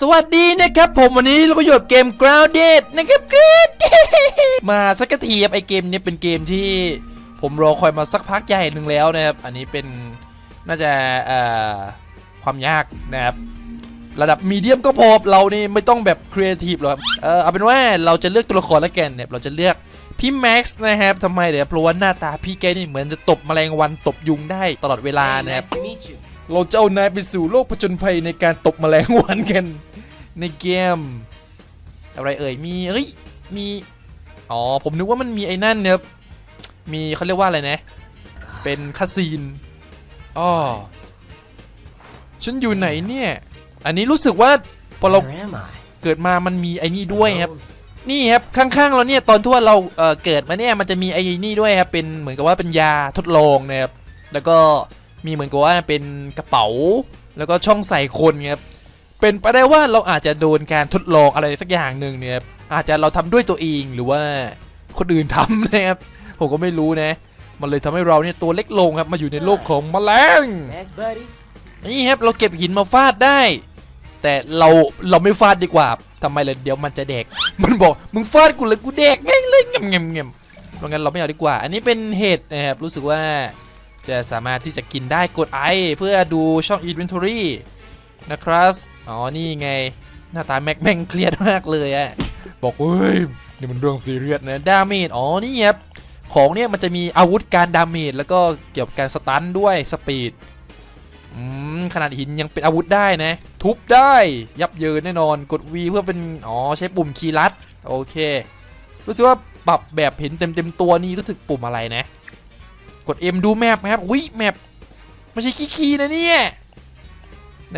สวัสดีนะครับผมวันนี้เราก็อยู่กับเกม Grounded นะครับ Grounded มาสักทีครับไอเกมนี้เป็นเกมที่ผมรอคอยมาสักพักใหญ่หนึ่งแล้วนะครับ อันนี้เป็นน่าจะเอ่อความยากนะครับระดับมีเดียมก็พอเรานี่ไม่ต้องแบบครีเอทีฟหรอกครับเออเอาเป็นว่าเราจะเลือกตัวละครแล้วกันเนี่ยเราจะเลือกพี่แม็กซ์นะครับทำไมเดี๋ยวเพราะว่าหน้าตาพี่แกนี่เหมือนจะตบแมลงวันตบยุงได้ตลอดเวลานะครับ เราจะเอานายไปสู่โลกผจญภัยในการตบแมลงวันกัน ในเกม อะไรเอ่ยมีเฮ้ยมีอ๋อผมนึกว่ามันมีไอ้นั่นเนี่ยมีเขาเรียกว่าอะไรนะ เป็นคาซีนอ๋อฉันอยู่ไหนเนี่ย อันนี้รู้สึกว่าพอเราเกิดมามันมีไอ้นี่ด้วยครับ นี่ครับข้างๆเราเนี่ยตอนที่ว่าเราเเกิดมาเนี่ยมันจะมีไอ้นี่ด้วยครับเป็นเหมือนกับว่าเป็นยาทดลองนะครับแล้วก็ มีเหมือนกับว่าเป็นกระเป๋า แล้วก็ช่องใส่คนครับเป็นไปได้ว่าเราอาจจะโดนการทดลองอะไรสักอย่างหนึ่งเนี่ยครับอาจจะเราทำด้วยตัวเองหรือว่าคนอื่นทำนะครับผมก็ไม่รู้นะ มันเลยทำให้เราเนี่ยตัวเล็กลงครับมาอยู่ในโลกของแมลง Thanks, buddy. นี่ครับเราเก็บหินมาฟาดได้ แต่เราเราไม่ฟาดดีกว่าทำไมเลยเดี๋ยวมันจะแดก มันบอกมึงฟาดกูเลยกูแดกแม่งเลยเงี้ยเงี้ยเงี้ยเพราะงั้นเราไม่เอาดีกว่า อันนี้เป็นเห็ดนะครับรู้สึกว่า จะสามารถที่จะกินได้กดไอเพื่อดูช่อง Inventory นะครับ อ๋อ นี่ไง หน้าตาแม็กแม่งเครียดมากเลยอะบอกเฮ้ย นี่มันเรื่องซีเรียสนะดาเมจอ๋อ นี่ครับ ของเนี่ยมันจะมีอาวุธการดาเมจแล้วก็เกี่ยวกับการสตันด้วยสปีดขนาดหินยังเป็นอาวุธได้นะ ทุบได้ยับเยินแน่นอนกด V เพื่อเป็น อ๋อ ใช้ปุ่มคีย์ลัด โอเค รู้สึกว่าปรับแบบเห็นเต็มเต็มตัวนี่รู้สึกปุ่มอะไรนะ กด M ดูแมปครับอุ้ยแมปไม่ใช่ขี้คีนะเนี่ย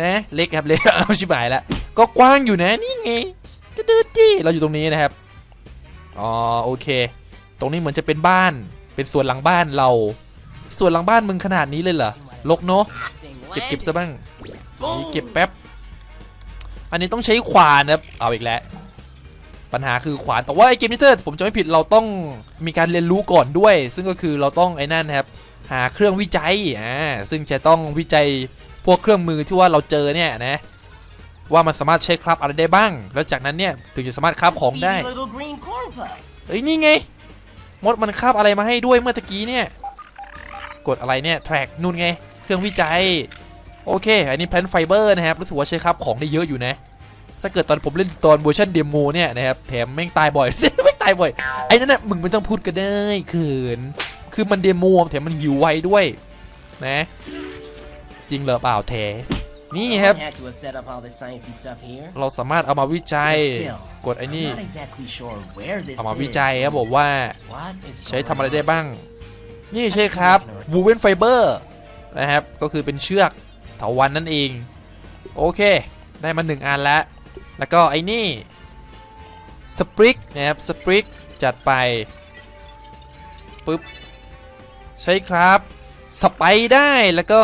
นะเล็กครับเล็กเอาชิบหายและก็กว้างอยู่นะนี่ไงก็ดูดิเราอยู่ตรงนี้นะครับอ๋อโอเค ตรงนี้เหมือนจะเป็นบ้าน เป็นส่วนหลังบ้านเราส่วนหลังบ้านมึงขนาดนี้เลยเหรอลกเนาะเก็บเก็บซะบ้างนี่เก็บแป๊บอันนี้ต้องใช้ขวานนะครับเอาอีกแล้ว ปัญหาคือขวานแต่ว่าไอเกมนี้เตอร์ผมจะไม่ผิดเราต้องมีการเรียนรู้ก่อนด้วย ซึ่งก็คือเราต้องไอ้นั่นนะครับหาเครื่องวิจัยอ่าซึ่งจะต้องวิจัยพวกเครื่องมือที่ว่าเราเจอเนี่ยนะว่ามันสามารถใช้ครับอะไรได้บ้าง แล้วจากนั้นเนี่ยถึงจะสามารถคราบของได้เอ้ยนี่ไงมดมันคาบอะไรมาให้ด้วยเมื่อตะกี้เนี่ยกดอะไรเนี่ยแทร็กนู่นไง เครื่องวิจัย โอเค อันนี้แพลนไฟเบอร์นะครับรู้สึกว่าใช้คาบของได้เยอะอยู่นะ ถ้าเกิดตอนผมเล่นตอนเวอร์ชันเดโมเนี่ยนะครับแถมแม่งตายบ่อยไม่งตายบ่อยไอ้นั่นน่ะมึงไม่ต้องพูดก็ได้เขินคือมันเดโมแถมมันหิวไวด้วยนะ จริงเหรอเปล่าแถนี่ครับ I had to have set up all this sciencey stuff here. เราสามารถเอามาวิจัย But still, กดไอ้นี่ I'm not exactly sure where this เอามา is. วิจัยครับบอกว่า What is ใช้ going ทำอะไร on? ได้บ้าง นี่ใช่ครับวูเวนไฟเบอร์นะครับ ก็คือเป็นเชือกเถาวันนั่นเอง โอเค ได้มาหนึ่งอันแล้ว แล้วก็ไอ้นี่สปริกนะครับสปริกจัดไปปึ๊บใช่ครับสไปได้แล้วก็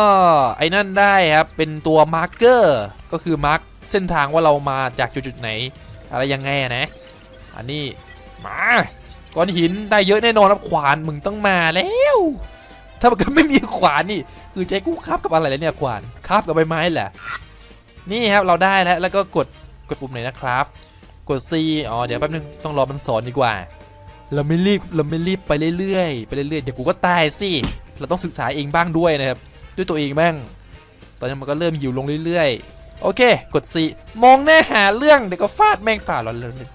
ไอ้นั่นได้ครับ เป็นตัวมาร์กเกอร์ก็คือมาร์กเส้นทางว่าเรามาจากจุดๆไหน อะไรยังไงนะ อันนี้มาก้อนหินได้เยอะแน่นอนครับขวานมึงต้องมาแล้ว ถ้ามันไม่มีขวานนี่ คือใจะให้กูคาบกับอะไรแล้วเนี่ยขวานคาบกับใบไม้แหละ นี่ครับเราได้แล้วแล้วก็กด กดปุ่มไหนนะครับ กด C อ๋อเดี๋ยวแป๊บนึงต้องรอมันสอนดีกว่า เราไม่รีบเราไม่รีบไปเรื่อยๆไปเรื่อยๆเดี๋ยวกูก็ตายสิเราต้องศึกษาเองบ้างด้วยนะครับด้วยตัวเองบ้างตอนนี้มันก็เริ่มหิวลงเรื่อยๆ โอเค กด C มองหน้าหาเรื่องเดี๋ยวก็ฟาดแม่งป่าเราเลย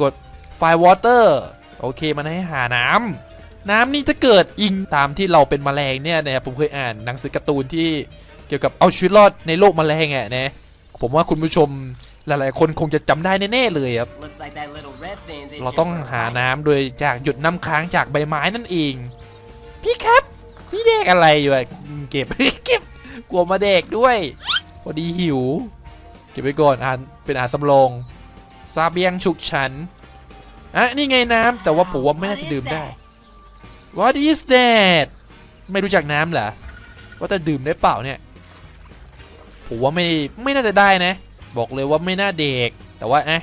กดไฟวอเตอร์โอเคมันให้หาน้ำน้ำนี่ถ้าเกิดอิงตามที่เราเป็นแมลงเนี่ยนะครับผมเคยอ่านหนังสือการ์ตูนที่เกี่ยวกับเอาชีวิตรอดในโลกแมลงอะนะผมว่าคุณผู้ชม หลายๆ คนคงจะจำได้แน่ๆเลยครับ Looks like that little red thing's itching เราต้อง for a หา bite. น้ำโดยจากหยดน้ำค้างจากใบไม้นั่นเอง พี่ครับ พี่เด็กอะไรอยู่อะเก็บเก็บกลัวมาเด็กด้วยพอดีหิว เก็บไว้ก่อนอ่านเป็นอาหารสำรองซาเบียงฉุกฉันอะนี่ไงน้ำแต่ว่าผมว่าไม่น่าจะดื่มได้ What is that ไม่รู้จักน้ำเหรอว่าจะดื่มได้เปล่าเนี่ยผมว่าไม่ไม่น่าจะได้นะ บอกเลยว่าไม่น่าเด็ก แต่ว่าอะ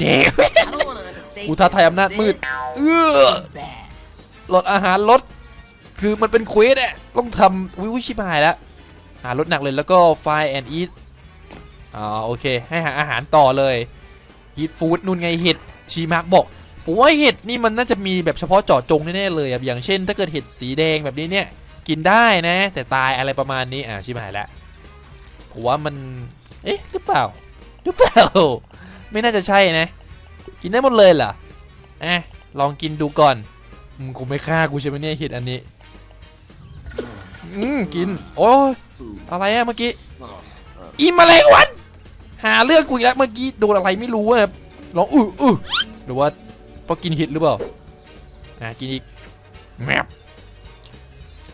เด็ก I don't wanna understate อุทาทายอำนาจมืด this. เอื้อ It's bad. ลดอาหารลด คือมันเป็นเควสอะต้องทำวิวชิบหายแล้ว หารถหนักเลยแล้วก็ไฟแอนอีสอ๋อโอเค ให้หาอาหารต่อเลยฮีทฟู้ดนู่นไงเห็ดชีมาร์กบอกผมว่าเห็ดนี่มันน่าจะมีแบบเฉพาะเจาะจงแน่ๆเลยอะอย่างเช่น ถ้าเกิดเห็ดสีแดงแบบนี้เนี่ย กินได้นะ แต่ตายอะไรประมาณนี้อ่าชิบหายแล้วผมว่ามัน เอ๊ะหรือเปล่าหรือเปล่า ไม่น่าจะใช่นะ กินได้หมดเลยเหรออะลองกินดูก่อนมึงคงไม่ฆ่ากูใช่ไหมเนี่ยเห็ดอันนี้อืมกิน โอ้อะไรอะเมื่อกี้อีแมลวันหาเรื่องกูอีกแล้วเมื่อกี้โดนอะไรไม่รู้อะร้องอื้ออื้อหรือว่าพราะกินเห็ดหรือเปล่าอะกินอีกแมบ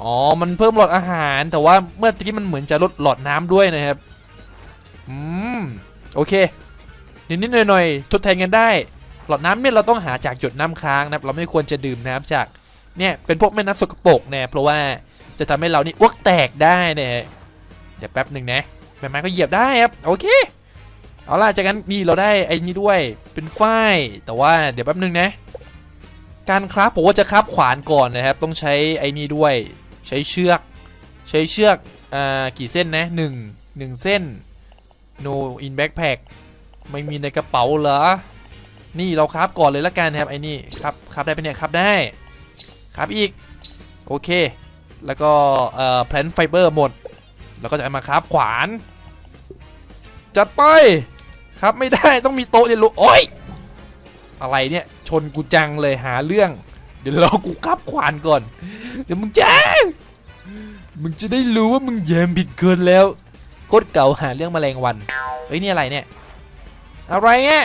อ๋อ มันเพิ่มหลอดอาหารแต่ว่าเมื่อกี้มันเหมือนจะลดหลอดน้ำด้วยนะครับ อืม โอเค นิดๆหน่อยๆทดแทนกันได้ หลอดน้ำเนี่ยเราต้องหาจากหยดน้ำค้างนะครับเราไม่ควรจะดื่มน้ำจากเนี่ยเป็นพวกแม่น้ำสกปรกเนี่ยเพราะว่าจะทำให้เรานี่อ้วกแตกได้เนะฮะเดี๋ยวแป๊บหนึ่งนะใบไม้ก็เหยียบได้ครับโอเคเอาล่ะจากนั้นนี่เราได้ไอ้นี่ด้วยเป็นฝ้ายแต่ว่าเดี๋ยวแป๊บนึงนะ การคราฟผมว่าจะคราฟขวานก่อนนะครับ ต้องใช้ไอ้นี่ด้วย ใช้เชือก ใช้เชือกอ่ากี่เส้นนะหนึ่งหนึ่งเส้น no in backpack ไม่มีในกระเป๋าเหรอ นี่เราคราฟก่อนเลยละกันครับไอ้นี่ครับคราฟได้ไปเนี่ยคราฟได้คราฟอีก โอเค แล้วก็เอ่อ plant fiber หมด แล้วก็จะมาครับขวาน จัดไป ครับไม่ได้ต้องมีโต๊ะเรียนรู้โอ้ยอะไรเนี่ยชนกูจังเลยหาเรื่อง เดี๋ยวรอกูครับขวานก่อน เดี๋ยวมึงจ้ามึงจะได้รู้ว่ามึงแยมผิดเกินแล้ว โคตรเก่าหาเรื่องแมลงวัน เฮ้ย นี่อะไรเนี่ย อะไรเนี่ย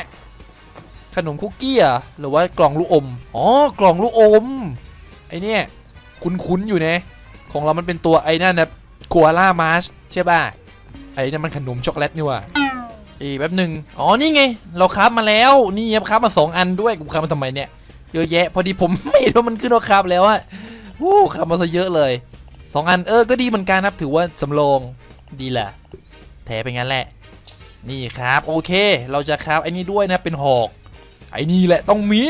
ขนมคุกกี้หรอะหรือว่ากล่องลูกอม อ๋อ กล่องลูกอม ไอเนี่ยคุ้นๆอยู่นะ ของเรามันเป็นตัวไอ้นั่นนะกัวล่ามาร์ชใช่ป่ะ ไอ้นั่นมันขนมช็อกโกแลตนี่ว่ะอีแป๊บหนึ่งอ๋อ นี่ไง เราคราฟมาแล้ว นี่ครับคราฟมาสองอันด้วย กูคราฟมาทำไมเนี่ย เยอะแยะ พอดีผมไม่เห็นว่ามันขึ้นว่าคาแล้วอะโอ้คราฟมาซะเยอะเลยสองอัน เออ ก็ดีเหมือนกันครับ ถือว่าสำรอง ดีแหละแถไปงั้นแหละ นี่ครับโอเค เราจะคราฟไอ้นี่ด้วยนะเป็นหอกไอ้นี่แหละต้องมี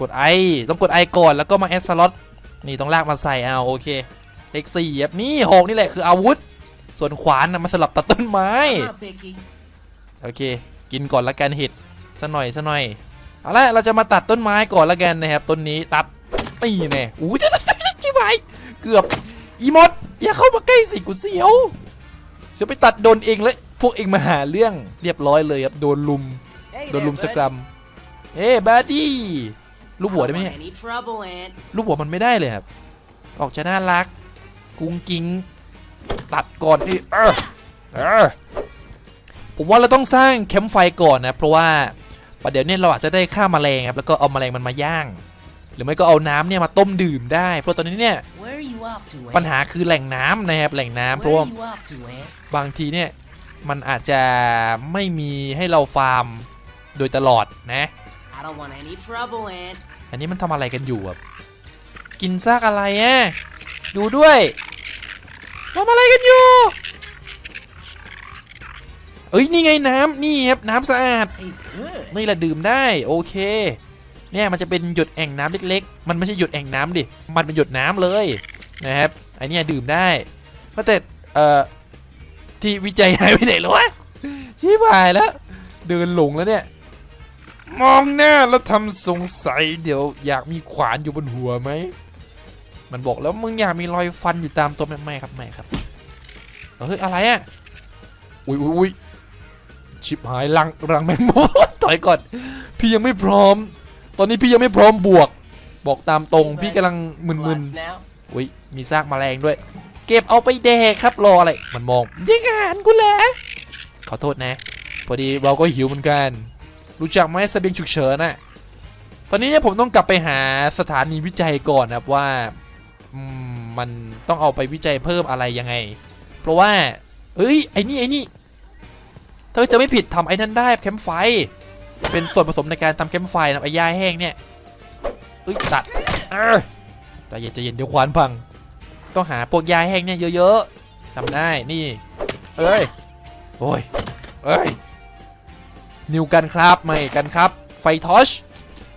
กดไอต้องกดไอก่อนแล้วก็มาแอดสล็อตนี่ต้องลากมาใส่เอาโอเคเลขสี่ครับนี่หอกนี่แหละคืออาวุธ ส่วนขวานนะมาสลับตัดต้นไม้ I'm not picky. โอเค กินก่อนละกันเห็ดซะหน่อยซะหน่อยเอาละเราจะมาตัดต้นไม้ก่อนละกันนะครับต้นนี้ตัดนี่แน่อู้จะจิบหายเกือบอีมดอย่าเข้ามาใกล้สิกูเสียว เสียวไปตัดโดนเองเลยพวกเองมาหาเรื่องเรียบร้อยเลยครับโดนลุม Hey โดน there, ลุมส bud. กรัมเฮ้บาดี้ลูก I หัว don't ได้ไหม want เนี่ย any trouble, Ant. ลูกหัวมันไม่ได้เลยครับ ออกจะน่ารัก กุ้งกิ้งตัดก่อนเอยเออเออผมว่าเราต้องสร้างแคมป์ไฟก่อนนะ เพราะว่าประเดี๋ยวเนี้เราอาจจะได้ฆ่าแมลงครับแล้วก็เอาแมลงมันมาย่าง หรือไม่ก็เอาน้ำเนี่ยมาต้มดื่มได้ เพราะตอนนี้เนี่ย ปัญหาคือแหล่งน้ำนะครับแหล่งน้ำเพราะ Where ว่า are you off to, Ant? บางทีเนี่ยมันอาจจะไม่มีให้เราฟาร์มโดยตลอดนะ I don't want any trouble, Ant. อันนี้มันทำอะไรกันอยู่อะกินซากอะไรอะดูด้วยทำอะไรกันอยู่ เอ้ยนี่ไงน้ำนี่ครับน้ำสะอาด Tastes good. นี่แหละดื่มได้โอเค เนี่ยมันจะเป็นหยดแอ่งน้ำเล็กๆ มันไม่ใช่หยดแอ่งน้ำดิ มันเป็นหยดน้ำเลย นะครับไอเนี่ยดื่มได้ก็แต่เอ่อที่วิจัยหายไปไหนแล้ววะชิบหายแล้ว เดินหลงแล้วเนี่ย มองหน้าแล้วทำสงสัยเดี๋ยวอยากมีขวานอยู่บนหัวไหม มันบอกแล้วมึงอยากมีรอยฟันอยู่ตามตัวไหมไม่ครับไม่ครับเฮ้ยอะไรอะอุ้ยอุ้ยอุ้ยชิบหายรังรังแมงมุมถอยก่อน พี่ยังไม่พร้อม ตอนนี้พี่ยังไม่พร้อมบวก บอกตามตรงพี่กำลังมึนๆ อุ้ยมีซากแมลงด้วย เก็บเอาไปแดกครับรออะไรมันมองยิงอาหารกูแหละขอโทษนะ พอดีเราก็หิวเหมือนกัน รู้จักไหมเสบียงฉุกเฉินน่ะตอนนี้เนี่ยผมต้องกลับไปหาสถานีวิจัยก่อนนะครับว่ามมันต้องเอาไปวิจัยเพิ่มอะไรยังไง เพราะว่า เอ้ยไอ้นี่ไอ้นี่ถ้าจะไม่ผิดทำไอ้นั่นได้แคมป์ไฟ เป็นส่วนผสมในการทำแคมป์ไฟนะไอ้หญ้าแห้งเนี่ยเอ้ยตัดเออ ใจเย็นใจเย็นเดี๋ยวควานพัง ต้องหาพวกหญ้าแห้งเนี่ยเยอะๆทำได้นี่ เอ้ยโอ้ยเอ้ยนิวกันครับไม่กันครับ ไฟทอช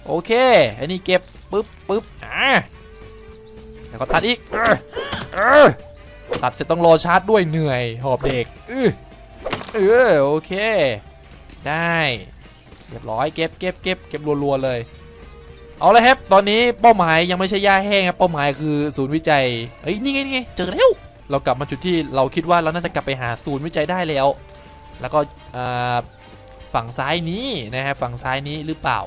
โอเคอันนี้เก็บปึ๊บปึ๊บอ่าแล้วก็ตัดอีกออตัดเสร็จต้องรอชาร์จด้วยเหนื่อยหอบเด็กเออเออโอเค ได้ เรียบร้อยเก็บเก็บเก็บเก็บรัวๆเลย เอาเลยครับ ตอนนี้เป้าหมายยังไม่ใช่ย่าแห้งครับ เป้าหมายคือศูนย์วิจัย เอ้ยนี่ไงนี่ไงเจอแล้ว เรากลับมาจุดที่เราคิดว่าเราน่าจะกลับไปหาศูนย์วิจัยได้แล้ว แล้วก็ฝั่งซ้ายนี้นะครับฝั่งซ้ายนี้หรือเปล่า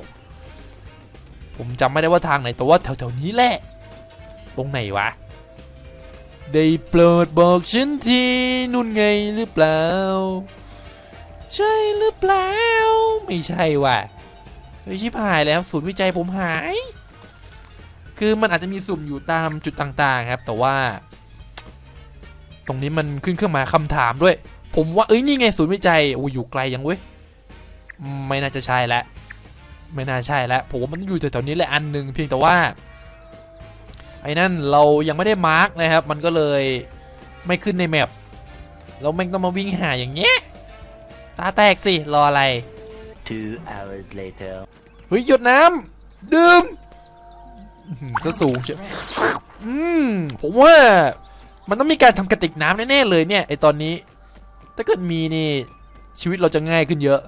ผมจำไม่ได้ว่าทางไหน แต่ว่าแถวๆนี้แหละ ตรงไหนวะ ได้โปรดบอกฉันทีนุ่นไงหรือเปล่า ใช่หรือเปล่า ไม่ใช่ว่ะ เฮ้ยชิบหายแล้วศูนย์วิจัยผมหาย คือมันอาจจะมีสุ่มอยู่ตามจุดต่างๆครับ แต่ว่า ตรงนี้มันขึ้นเครื่องหมายคำถามด้วย ผมว่าเอ้ยนี่ไงศูนย์วิจัยโอ้ยอยู่ไกลยังเว้ยไม่น่าจะใช่แล้วไม่น่าใช่แล้วผมว่ามันอยู่แถวๆนี้แหละอันหนึ่งเพียงแต่ว่าไอ้นั่นเรายังไม่ได้มาร์กนะครับ มันก็เลยไม่ขึ้นในแมปแล้วแม่งต้องมาวิ่งหาอย่างเงี้ยตาแตกสิรออะไร Two hours later. เฮ้ยหยดน้ำดื่มอื้อหือซะสูงเชียวอืมผมว่ามันต้องมีการทำกระติกน้ำแน่ๆเลยเนี่ยไอตอนนี้ ถ้าเกิดมีนี่ชีวิตเราจะง่ายขึ้นเยอะ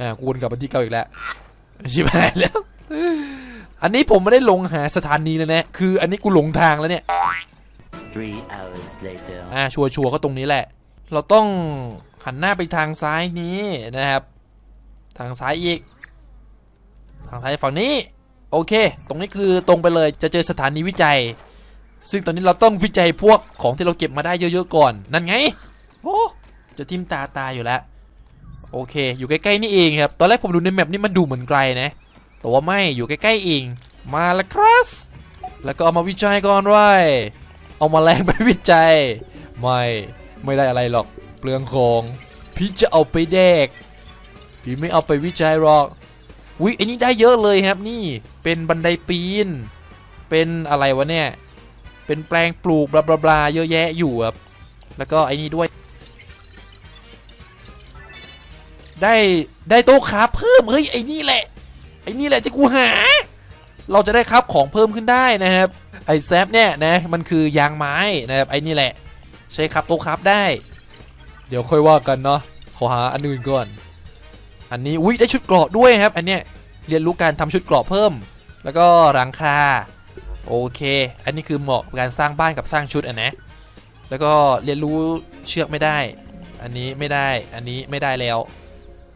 อ่ากูวนกลับมาที่เก่าอีกแล้วชิบหายแล้ว อันนี้ผมไม่ได้ลงหาสถานีแล้วนะ คืออันนี้กูหลงทางแล้วเนี่ย Three hours later. อ่าชัวร์ชัวร์ก็ตรงนี้แหละ เราต้องหันหน้าไปทางซ้ายนี้นะครับ ทางซ้ายอีก ทางซ้ายฝั่งนี้ โอเค ตรงนี้คือตรงไปเลยจะเจอสถานีวิจัย ซึ่งตอนนี้เราต้องวิจัยพวกของที่เราเก็บมาได้เยอะๆก่อน นั่นไง โอ้จะทิมตาตายอยู่แล้ว โอเค อยู่ใกล้ๆนี่เองครับ ตอนแรกผมดูในแมปนี่มันดูเหมือนไกลนะ แต่ว่าไม่ อยู่ใกล้ๆเอง มาแล้วครับ แล้วก็เอามาวิจัยก่อนไว้เอามาแรงไปวิจัย ไม่ ไม่ได้อะไรหรอก เปลืองของ พี่จะเอาไปแดก พี่ไม่เอาไปวิจัยหรอกวิไอ้นี่ได้เยอะเลยครับนี่เป็นบันไดปีน เป็นอะไรวะเนี่ย เป็นแปลงปลูกบลาบลาบลาเยอะแยะอยู่ครับแล้วก็ไอ้นี่ด้วย ได้ได้โต๊ะคราฟเพิ่มเฮ้ยไอ้นี่แหละ ไอ้นี่แหละที่กูหา เราจะได้คราฟของเพิ่มขึ้นได้นะครับไอ้แซฟเนี่ยนะมันคือยางไม้นะครับไอ้นี่แหละ ใช้ครับโต๊ะครับได้ เดี๋ยวค่อยว่ากันเนาะขอหาอันอื่นก่อน อันนี้อุ้ยได้ชุดเกราะด้วยครับ อันเนี้ยเรียนรู้การทำชุดเกราะเพิ่ม แล้วก็หลังคาโอเค อันนี้คือเหมาะกับการสร้างบ้านกับสร้างชุดอะนะ แล้วก็เรียนรู้เชือกไม่ได้ อันนี้ไม่ได้ อันนี้ไม่ได้แล้ว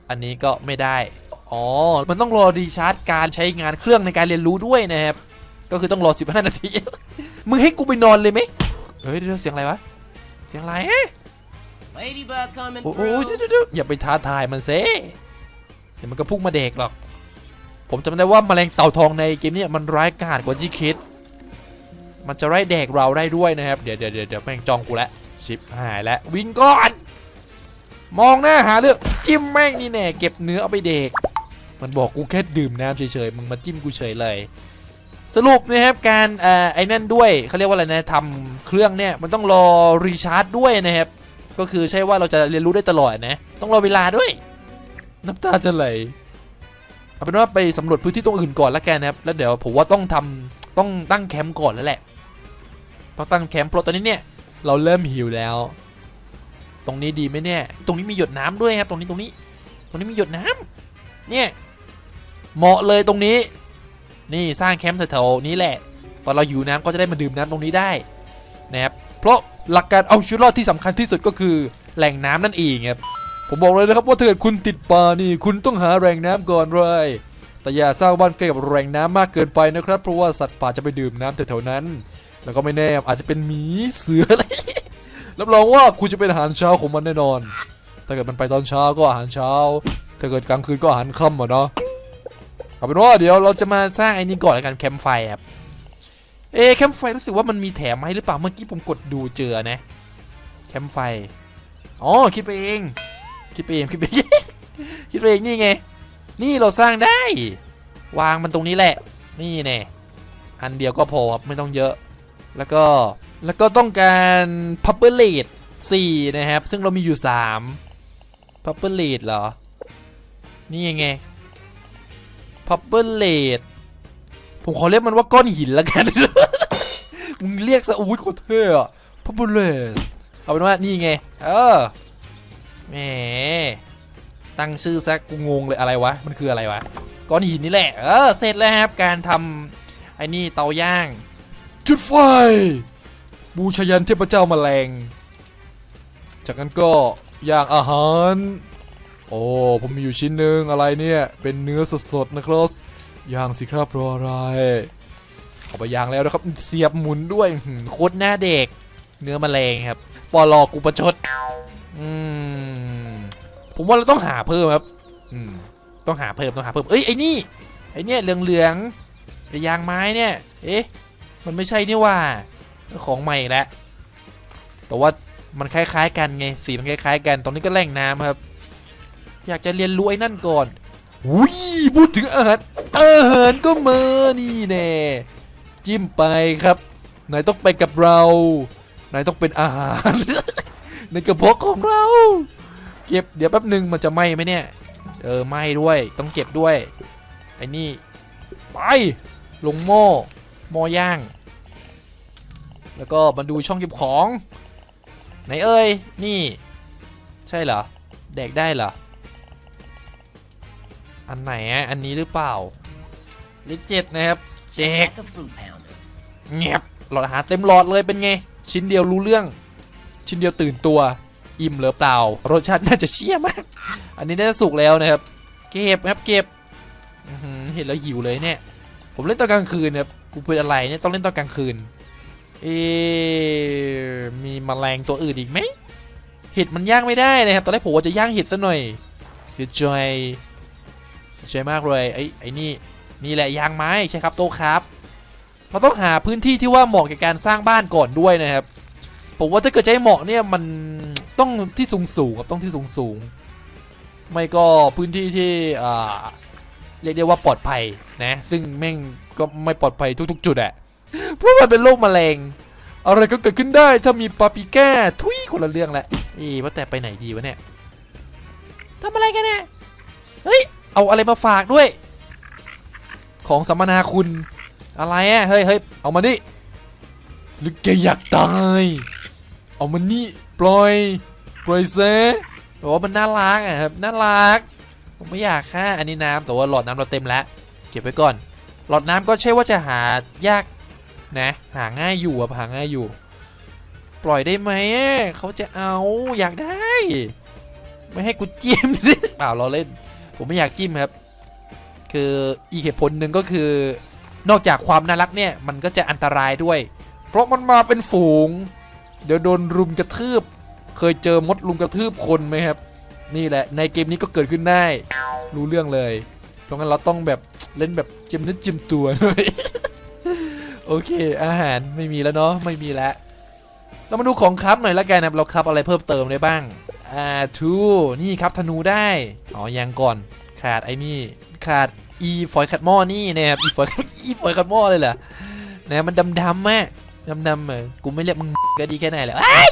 อันนี้ก็ไม่ได้ อ๋อ มันต้องรอรีชาร์จการใช้งานเครื่องในการเรียนรู้ด้วยนะครับ ก็คือต้องรอ 15 นาที มึงให้กูไปนอนเลยไหมเฮ้ยเดี๋ยวเสียงอะไรวะ เสียงอะไรฮะ Ladybug coming โอ้โห through. เดี๋ยวเดี๋ยวเดี๋ยวอย่าไปท้าทายมันเซ่เดี๋ยวมันก็พุ่งมาเด็กหรอก ผมจำได้ว่าแมลงเต่าทองในเกมนี้มันร้ายกาจกว่าที่คิด มันจะไล่แดกเราได้ด้วยนะครับ เดี๋ยวเดี๋ยวเดี๋ยวแม่งจองกูแล้วชิปหายแล้ววิ่งก่อน มองหน้าหาเรื่องจิ้มแม่งนี่แน่เก็บเนื้อเอาไปเด็ก มันบอกกูแค่ดื่มน้ำเฉยๆมึงมาจิ้มกูเฉยเลยสรุปนะครับการอไอ้นั่นด้วยเขาเรียกว่าอะไรนะทำเครื่องเนี่ยมันต้องรอรีชาร์จด้วยนะครับ ก็คือใช่ว่าเราจะเรียนรู้ได้ตลอดนะ ต้องรอเวลาด้วย น้ำตาจะไหลเอาเป็นว่าไปสำรวจพื้นที่ตรงอื่นก่อนละกันนะครับ แล้วเดี๋ยวผมว่าต้องทำต้องตั้งแคมป์ก่อนแล้วแหละ ต้องตั้งแคมป์เพราะตอนนี้เนี่ยเราเริ่มหิวแล้ว ตรงนี้ดีไหมเนี่ย ตรงนี้มีหยดน้ำด้วยครับ ตรงนี้ตรงนี้ ตรงนี้มีหยดน้ำเนี่ยเหมาะเลยตรงนี้ นี่สร้างแคมป์แถวๆนี้แหละ ตอนเราหิวน้ำก็จะได้มาดื่มน้ำตรงนี้ได้นะครับ เพราะหลักการเอาชีวิตรอดที่สำคัญที่สุดก็คือแหล่งน้ำนั่นเองครับ ผมบอกเลยนะครับว่าถ้าเกิดคุณติดป่านี่คุณต้องหาแหล่งน้ำก่อนเลยแต่อย่าสร้างบ้านใกล้กับแหล่งน้ำมากเกินไปนะครับ เพราะว่าสัตว์ป่าจะไปดื่มน้ำแถวๆนั้น แล้วก็ไม่แน่อาจจะเป็นหมีเสืออะไรรับรองว่าคุณจะเป็นอาหารเช้าของมันแน่นอน ถ้าเกิดมันไปตอนเช้าก็อาหารเช้า ถ้าเกิดกลางคืนก็อาหารค่ำอะเนาะเอาเป็นว่าเดี๋ยวเราจะมาสร้างไอ้นี่ก่อนแล้วกันแคมป์ไฟครับเอแคมป์ไฟรู้สึกว่ามันมีแถมให้หรือเปล่าเมื่อกี้ผมกดดูเจอนะ แคมป์ไฟ อ๋อคิดไปเอง คิดไปเองคิดไปเองคิดไปเองนี่ไง นี่เราสร้างได้ วางมันตรงนี้แหละ นี่แน่อันเดียวก็พอครับไม่ต้องเยอะ แล้วก็แล้วก็ต้องการ p u p p e r l a t e 4นะครับ ซึ่งเรามีอยู่ 3 p u p p e r l a t e เหรอ นี่ไง p u p p e r l a t e ผมขอเรียกมันว่าก้อนหินแล้วกัน มึงเรียกซะอุ้ยโคตรเท่อะ p u p p e r l a t e เอาเป็นว่านี่ไง เออ แหมตั้งชื่อซะกูงงเลยอะไรวะ มันคืออะไรวะ ก้อนหินนี่แหละ เออ เสร็จแล้วครับ การทำไอ้นี่เตาย่าง จุดไฟ บูชายันเทพเจ้าแมลง จากนั้นก็ย่างอาหาร โอ้ ผมมีอยู่ชิ้นหนึ่งอะไรเนี่ย เป็นเนื้อสดๆนะครับ ย่างสิครับรออะไรเอาไปย่างแล้วนะครับ เสียบหมุนด้วยโคตรหน้าเด็ก เนื้อแมลงครับ ปอลอกูประชด อืม ผมว่าเราต้องหาเพิ่มครับ อืม ต้องหาเพิ่มต้องหาเพิ่ม เอ้ยไอ้นี่ ไอ้เนี่ยเหลืองเหลืองๆไอ้ยางไม้เนี่ย เอ๊ะ มันไม่ใช่นี่ว่า ของใหม่อีกแล้วแต่ว่ามันคล้าย ๆ กันไง สีมันคล้าย ๆ กัน ตรงนี้ก็แหล่งน้ำครับ อยากจะเรียนรู้ไอ้นั่นก่อนอุ้ยพูดถึงอาหารอาหารก็มานี่แน่จิ้มไปครับนายต้องไปกับเรานายต้องเป็นอาหาร ในกระเพาะของเรา เก็บเดี๋ยวแป๊บหนึ่งมันจะไหมไหมเนี่ย เออไหมด้วยต้องเก็บด้วยไอ้นี่ไปลงหม้อหม้อย่าง แล้วก็มาดูช่องเก็บของไหนเอ่ยนี่ ใช่เหรอแดกได้เหรออันไหนอันนี้หรือเปล่าเลขเจ็ดนะครับแดกเงียบหลอดอาหารเต็มหลอดเลยเป็นไง ชิ้นเดียวรู้เรื่อง ชิ้นเดียวตื่นตัว อิ่มเหลือเปล่ารสชาติน่าจะเชี่ยมาก อันนี้น่าจะสุกแล้วนะครับ เก็บครับเก็บอื้อหือเห็นแล้วหิวเลยเนี่ย ผมเล่นตอนกลางคืนนะครับกูเป็นอะไรเนี่ยต้องเล่นตอนกลางคืน เอะมีแมลงตัวอื่นอีกไหมเห็ดมันย่างไม่ได้นะครับตอนแรกผมว่าจะย่างเห็ดซะหน่อยเสียใจเสียใจมากเลยไอ้ไอ้นี่นี่แหละยางไม้ใช่ครับโต๊ะครับ เราต้องหาพื้นที่ที่ว่าเหมาะกับการสร้างบ้านก่อนด้วยนะครับ ผมว่าถ้าเกิดจะให้เหมาะเนี่ยมันต้องที่สูงสูงๆครับต้องที่สูงสูงๆไม่ก็พื้นที่ที่อ่าเรียกได้ว่าปลอดภัยนะ ซึ่งแม่งก็ไม่ปลอดภัยทุก ๆ จุดอะเพราะมันเป็นโรคแมลงอะไรก็เกิดขึ้นได้ถ้ามีปาปิก้าทุยคนละเรื่องแหละอีว่าแต่ไปไหนดีวะเนี่ยทำอะไรกันเนี่ยเฮ้ยเอาอะไรมาฝากด้วย ของสัมมนาคุณอะไรอะเฮ้ยเฮ้ยเอามานี่หรือแกอยากตาย เอามานี่ปล่อยปล่อยเซแต่ว่ามันน่ารักอะครับน่ารัก ผมไม่อยากฆ่าอันนี้น้ำแต่ว่าหลอดน้ำเราเต็มแล้ว เก็บไว้ก่อน หลอดน้ำก็ใช่ว่าจะหายากนะ หาง่ายอยู่อะหาง่ายอยู่ ปล่อยได้ไหมเขาจะเอาอยากได้ ไม่ให้กูจิ้มเปล่าเราเล่น ผมไม่อยากจิ้มครับ คืออีกเหตุผลหนึ่งก็คือนอกจากความน่ารักเนี่ยมันก็จะอันตรายด้วย เพราะมันมาเป็นฝูง เดี๋ยวโดนรุมกระทืบ เคยเจอมดรุมกระทืบคนไหมครับ นี่แหละในเกมนี้ก็เกิดขึ้นได้ รู้เรื่องเลย เพราะงั้นเราต้องแบบเล่นแบบเจิมนื้อเจิมตัวหน่อยโอเค อาหารไม่มีแล้วเนาะไม่มีแล้ว เรามาดูของครับหน่อยละกันนะครับเราครับอะไรเพิ่มเติมได้บ้างอ่าทูนี่ครับธนูได้ อ๋อยังก่อนขาดไอ้นี่ขาดอีฝอยขัดหม้อนี่นะครับอีฝอยอีฝอยขัดหม้อเลยเหรอนะมันดำๆแม่ ดำๆเออกูไม่เรียกมึงก็ดีแค่ไหนแหละเอ้ย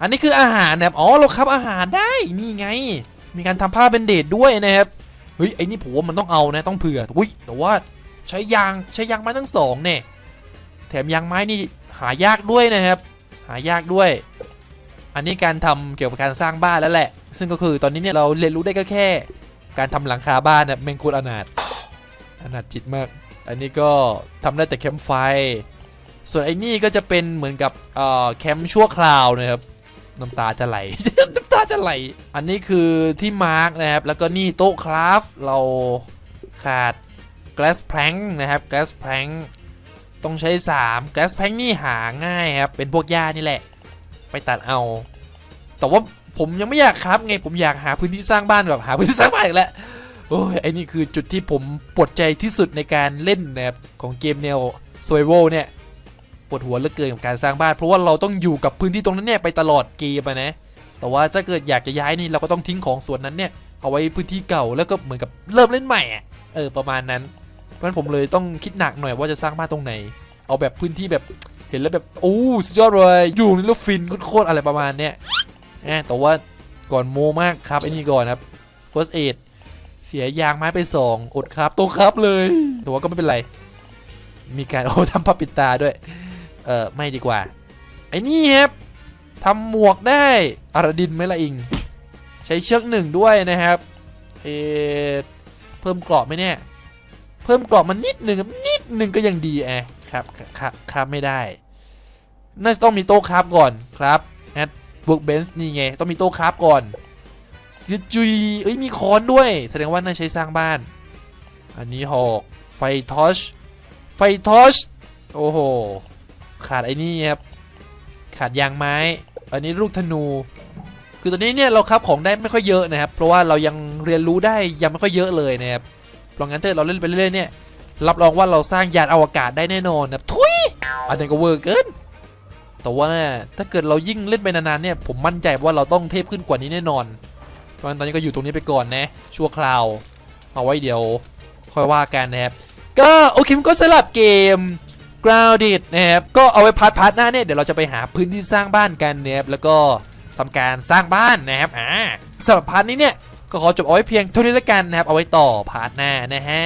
อันนี้คืออาหารนะครับ อ๋อเราครับอาหารได้ นี่ไง มีการทำผ้าเป็นเดทด้วยนะครับ เฮ้ย ไอ้นี่ผมว่ามันต้องเอานะ ต้องเผื่อ อุ้ย แต่ว่าใช้ยางใช้ยางไม้ทั้งสองเนี่ย แถมยางไม้นี่หายากด้วยนะครับ หายากด้วย อันนี้การทำเกี่ยวกับการสร้างบ้านแล้วแหละ ซึ่งก็คือตอนนี้เนี่ยเราเรียนรู้ได้ก็แค่ การทำหลังคาบ้านเนี่ยแม่งคตรอนาถอนาถจิตมาก อันนี้ก็ทำได้แต่แคมป์ไฟ ส่วนไอ้นี่ก็จะเป็นเหมือนกับเอ่อแคมป์ชั่วคราวนะครับน้ำตาจะไหลน้ำตาจะไหล อันนี้คือที่มาร์กนะครับ แล้วก็นี่โต๊ะคราฟเราขาด glass plank นะครับ glass plank ต้องใช้ 3 glass plank นี่หาง่ายครับ เป็นพวกหญ้านี่แหละ ไปตัดเอา แต่ว่าผมยังไม่อยากครับไง ผมอยากหาพื้นที่สร้างบ้านแบบหาพื้นที่สร้างบ้านอีกแล้วโอ้ยไอ้นี่คือจุดที่ผมปวดใจที่สุดในการเล่นนะครับของเกมแนว survival เนี่ย ปวดหัวเหลือเกินกับการสร้างบ้าน เพราะว่าเราต้องอยู่กับพื้นที่ตรงนั้นเนี่ยไปตลอดเกมนะ แต่ว่าถ้าเกิดอยากจะย้ายนี่เราก็ต้องทิ้งของส่วนนั้นเนี่ยเอาไว้พื้นที่เก่าแล้วก็เหมือนกับเริ่มเล่นใหม่อะเออประมาณนั้นเพราะฉะนั้นผมเลยต้องคิดหนักหน่อยว่าจะสร้างบ้านตรงไหน เอาแบบพื้นที่แบบเห็นแล้วแบบโอ้สุดยอดเลยอยู่ในแล้วฟินโคตรอะไรประมาณเนี้ยนะแต่ว่าก่อนโมมากครับไอ้นี่ก่อนครับ first aid เสียยางไม้ไปสองอดครับโตครับเลยแต่ว่าก็ไม่เป็นไร มีการโอ้ทำพับปิดตาด้วย เออไม่ดีกว่า ไอ้นี่ครับทำหมวกได้อารดินไหมละอิง ใช้เชือกหนึ่งด้วยนะครับเอเพิ่มกราะไหมเนี่ยเพิ่มกราะมันนิดหนึ่งนิดหนึ่งก็ยังดีแอะครับครับครับไม่ได้น่าจะต้องมีโต๊ะคราฟก่อนครับแอดบวกเบนซ์นี่ไง ต้องมีโต๊ะคราฟก่อนเสีจุยเอ้ยมีคอนด้วย แสดงว่าน่าใช้สร้างบ้าน อันนี้หอกไฟทอชไฟทอชโอ้โห ขาดไอ้นี่ครับ ขาดยางไม้ อันนี้ลูกธนู คือตอนนี้เนี่ยเราครับของได้ไม่ค่อยเยอะนะครับ เพราะว่าเรายังเรียนรู้ได้ยังไม่ค่อยเยอะเลยนะครับเพราะงั้นถ้าเราเล่นไปเรื่อยๆเนี่ย รับรองว่าเราสร้างยานอวกาศได้แน่นอนนะทุยอันนี้ก็เวอร์เกิน แต่ว่าถ้าเกิดเรายิ่งเล่นไปนานๆเนี่ย ผมมั่นใจว่าเราต้องเทพขึ้นกว่านี้แน่นอน เพราะฉะนั้นตอนนี้ก็อยู่ตรงนี้ไปก่อนนะ ชั่วคราว เอาไว้เดี๋ยวค่อยว่ากันนะครับ ก็โอเคมันก็สลับเกม grounded นะครับก็เอาไว้พาร์ทพาร์ทหน้าเนี่ยเดี๋ยวเราจะไปหาพื้นที่สร้างบ้านกันนะครับแล้วก็ทำการสร้างบ้านนะครับอ่าสำหรับพาร์ทนี้เนี่ยก็ขอจบเอาไว้เพียงเท่านี้แล้วกันนะครับเอาไว้ต่อพาร์ทหน้านะฮะ